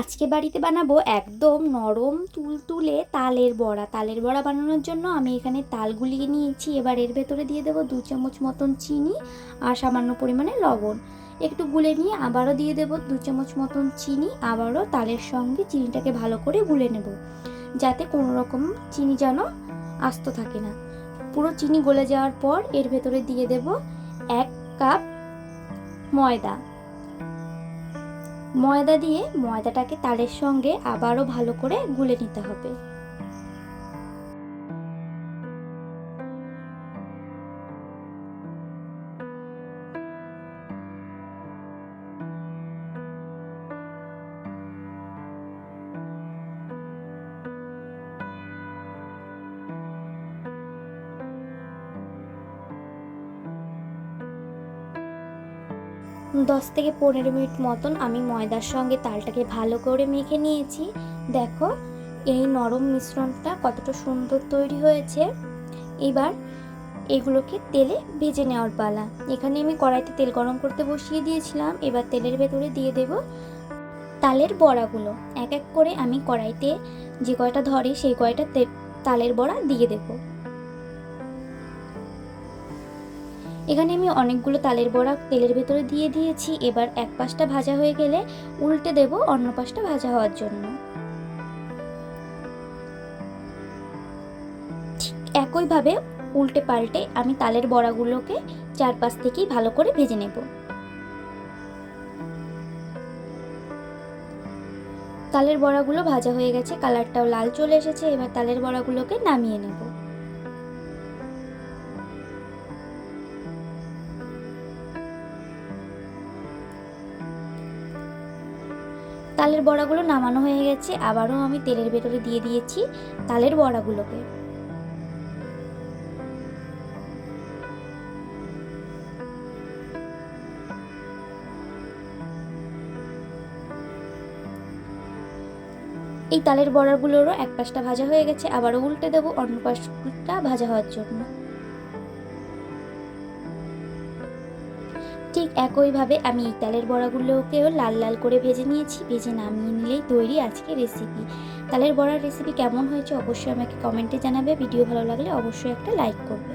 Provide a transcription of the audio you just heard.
আজকে বাড়িতে বানাবো একদম নরম তুলতুলে তালের বড়া। তালের বড়া বানানোর জন্য আমি এখানে তাল গুলিয়ে নিয়েছি। এবার এর ভেতরে দিয়ে দেবো দু চামচ মতন চিনি আর সামান্য পরিমাণে লবণ। একটু গুলে নিয়ে আবারও দিয়ে দেবো দু চামচ মতন চিনি, আবারও তালের সঙ্গে চিনিটাকে ভালো করে গুলে নেব। যাতে কোনো রকম চিনি যেন আস্ত থাকে না। পুরো চিনি গলে যাওয়ার পর এর ভেতরে দিয়ে দেব এক কাপ ময়দা। ময়দা দিয়ে ময়দাটাকে তালের সঙ্গে আবারও ভালো করে গুলে নিতে হবে। দশ থেকে পনেরো মিনিট মতন আমি ময়দার সঙ্গে তালটাকে ভালো করে মেখে নিয়েছি। দেখো, এই নরম মিশ্রণটা কতটা সুন্দর তৈরি হয়েছে। এবার এগুলোকে তেলে ভেজে নেওয়ার পালা। এখানে আমি কড়াইতে তেল গরম করতে বসিয়ে দিয়েছিলাম। এবার তেলের ভেতরে দিয়ে দেব তালের বড়াগুলো। এক এক করে আমি কড়াইতে যে কয়টা ধরে সেই কয়টা তালের বড়া দিয়ে দেবো। এখানে আমি অনেকগুলো তালের বড়া তেলের ভেতরে দিয়ে দিয়েছি। এবার এক পাশটা ভাজা হয়ে গেলে উল্টে দেব অন্য পাশটা ভাজা হওয়ার জন্য। ঠিক একইভাবে উল্টে পাল্টে আমি তালের বড়াগুলোকে চারপাশ থেকেই ভালো করে ভেজে নেব। তালের বড়াগুলো ভাজা হয়ে গেছে, কালারটাও লাল চলে এসেছে, এবার তালের বড়াগুলোকে নামিয়ে নেব। তালের বড়াগুলো নামানো হয়ে গেছে, আবারও আমি তেলের ভেতরে দিয়ে দিয়েছি তালের বড়াগুলোকে। এই তালের বড়াগুলোরও এক পাশটা ভাজা হয়ে গেছে, আবারও উল্টে দেবো অন্য পাশটা ভাজা হওয়ার জন্য। ঠিক একইভাবে আমি এই তালের বড়াগুলোকেও লাল লাল করে ভেজে নিয়েছি। ভেজে নামিয়ে নিলেই তৈরি আজকে রেসিপি তালের বড়ার রেসিপি কেমন হয়েছে অবশ্যই আমাকে কমেন্টে জানাবে। ভিডিও ভালো লাগলে অবশ্যই একটা লাইক করবে।